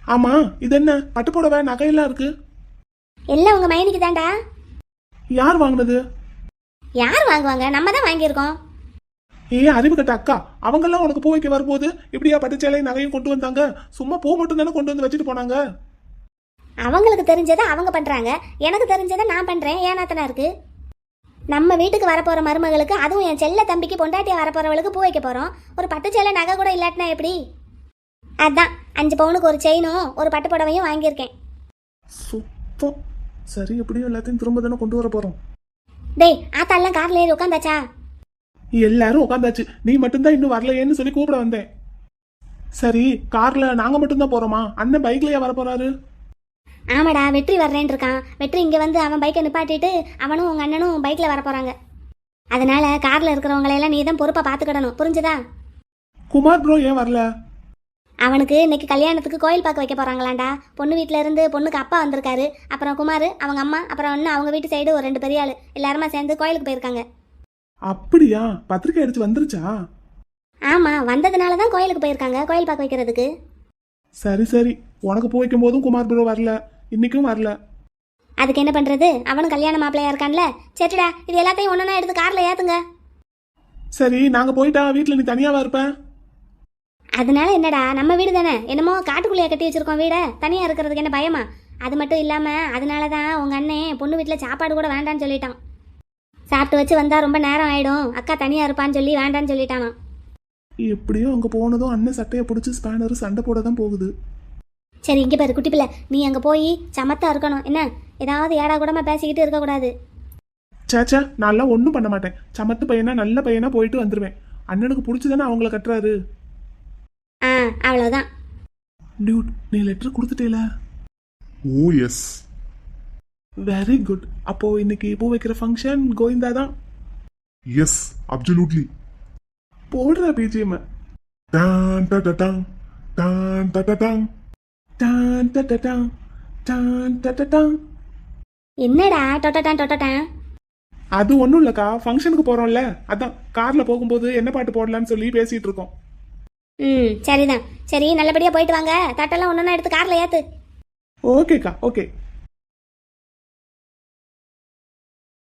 ஆமா இது என்ன? பட்டு புடவை நகையெல்லாம் இருக்கு? எல்லாம் உங்க மைனிக்கு தான்டா. யார் வாங்கினது? யார் வாங்குவாங்க? நம்ம தான் வாங்கியிருக்கோம். ஏ அறிவு கட்ட அக்கா அவங்கெல்லாம் உனக்கு பூ வைக்க வரும்போது இப்படியா பட்டுச்சேலை நகையும் கொண்டு வந்தாங்க? சும்மா பூ மட்டும் தானே கொண்டு வந்து வச்சுட்டு போனாங்க? அவங்களுக்கு தெரிஞ்சதை அவங்க பண்றாங்க. எனக்கு தெரிஞ்சதை நான் பண்றேன். ஏனாத்தனா இருக்கு நம்ம வீட்டுக்கு வரப்போற மருமகளுக்கு அதுவும் என் செல்ல தம்பிக்கு பொண்டாட்டியா வரப்போறவளுக்கு பூ வைக்க போறோம். ஒரு பட்டு சேலை நகை கூட இல்லாட்டினா எப்படி? அதான் அஞ்சு பவுனுக்கு ஒரு செயினும் ஒரு பட்டு புடவையும் வாங்கியிருக்கேன். சுத்தம். சரி எப்படியும் எல்லாத்தையும் திரும்ப தானே கொண்டு வர போறோம். டேய் ஆத்தாலாம் கார்ல ஏறி உட்காந்தாச்சா? எல்லாரும் உட்காந்தாச்சு நீ மட்டும்தான் இன்னும் வரலையேன்னு சொல்லி கூப்பிட வந்தேன். சரி கார்ல நாங்க மட்டும்தான் போறோமா? அண்ணன் பைக்லயா வர போறாரு ஆமாடா வெற்றி வர்றேன்னு இருக்கான் வெற்றி இங்கே வந்து அவன் பைக்கை நிப்பாட்டிட்டு அவனும் உங்கள் அண்ணனும் பைக்கில் வர போகிறாங்க அதனால காரில் இருக்கிறவங்களையெல்லாம் நீ தான் பொறுப்பாக பார்த்துக்கிடணும் புரிஞ்சுதா? குமார் ப்ரோ ஏன் வரல? அவனுக்கு இன்னைக்கு கல்யாணத்துக்கு கோயில் பார்க்க வைக்க போகிறாங்களாண்டா பொண்ணு வீட்டில் இருந்து பொண்ணுக்கு அப்பா வந்திருக்காரு. அப்புறம் குமார் அவங்க அம்மா அப்புறம் இன்னும் அவங்க வீட்டு சைடு ஒரு ரெண்டு பெரிய ஆள். எல்லாருமா சேர்ந்து கோயிலுக்கு போயிருக்காங்க. அப்படியா? பத்திரிக்கை அடிச்சு வந்துருச்சா? ஆமாம் வந்ததுனால தான் கோயிலுக்கு போயிருக்காங்க கோயில் பார்க்க வைக்கிறதுக்கு. சரி சரி. உனக்கு பூ வைக்கும் போதும் குமார் ப்ரோ வரல. இன்னைக்கும் வரல. அதுக்கு என்ன பண்ணுறது அவனும் கல்யாண மாப்பிள்ளையா இருக்கான்ல. சரிடா இது எல்லாத்தையும் ஒன்றா எடுத்து காரில் ஏற்றுங்க சரி நாங்க போயிட்டா வீட்டுல நீ தனியாவா இருப்ப? அதனால என்னடா நம்ம வீடு தானே? என்னமோ காட்டுக்குள்ளேயே கட்டி வச்சிருக்கோம் வீடை. தனியாக இருக்கிறதுக்கு என்ன பயமா? அது மட்டும் இல்லாமல் அதனால தான் உங்கள் அண்ணன் பொண்ணு வீட்டில் சாப்பாடு கூட வேண்டான்னு சொல்லிட்டான். சாப்பிட்டு வச்சு வந்தால் ரொம்ப நேரம் ஆயிடும். அக்கா தனியாக இருப்பான்னு சொல்லி வேண்டான்னு சொல்லிட்டானாம். எப்படியோ அங்க போனதும் அண்ணன் சட்டையை பிடிச்சி ஸ்பேனர் சண்டை போட தான் போகுது. சரி இங்கே பாரு குட்டி பிள்ளை. நீ அங்கே போய் சமத்தா இருக்கணும். என்ன? ஏதாவது ஏடா கூடமா பேசிக்கிட்டு இருக்கக்கூடாது சேச்சா நான்லாம் ஒன்றும் பண்ண மாட்டேன். சமத்து பையனா நல்ல பையனா போயிட்டு வந்துருவேன். அண்ணனுக்கு பிடிச்சதானே அவங்கள கட்டுறாரு. ஆ அவ்வளோதான் டியூட் நீ லெட்டர் கொடுத்துட்டேல? ஓ எஸ் வெரி குட் அப்போ இன்னைக்கு பூ வைக்கிற ஃபங்க்ஷன் கோவிந்தா தான். எஸ் அப்சல்யூட்லி போடுற பிஜிஎம் டான் டடடாங் டான். டடடாங் டான். டடடாங் டான். டடடாங் என்னடா டொட்டட்டான் டொட்டட்டான் அது ஒன்றும் இல்லைக்கா. ஃபங்க்ஷனுக்கு போகிறோம்ல அதான் காரில் போகும்போது என்ன பாட்டு போடலான்னு சொல்லி பேசிகிட்டு இருக்கோம். ம் சரிதான். சரி நல்லபடியாக போயிட்டு வாங்க. தட்டெல்லாம் ஒன்றா எடுத்து காரில் ஏற்று ஓகேக்கா ஓகே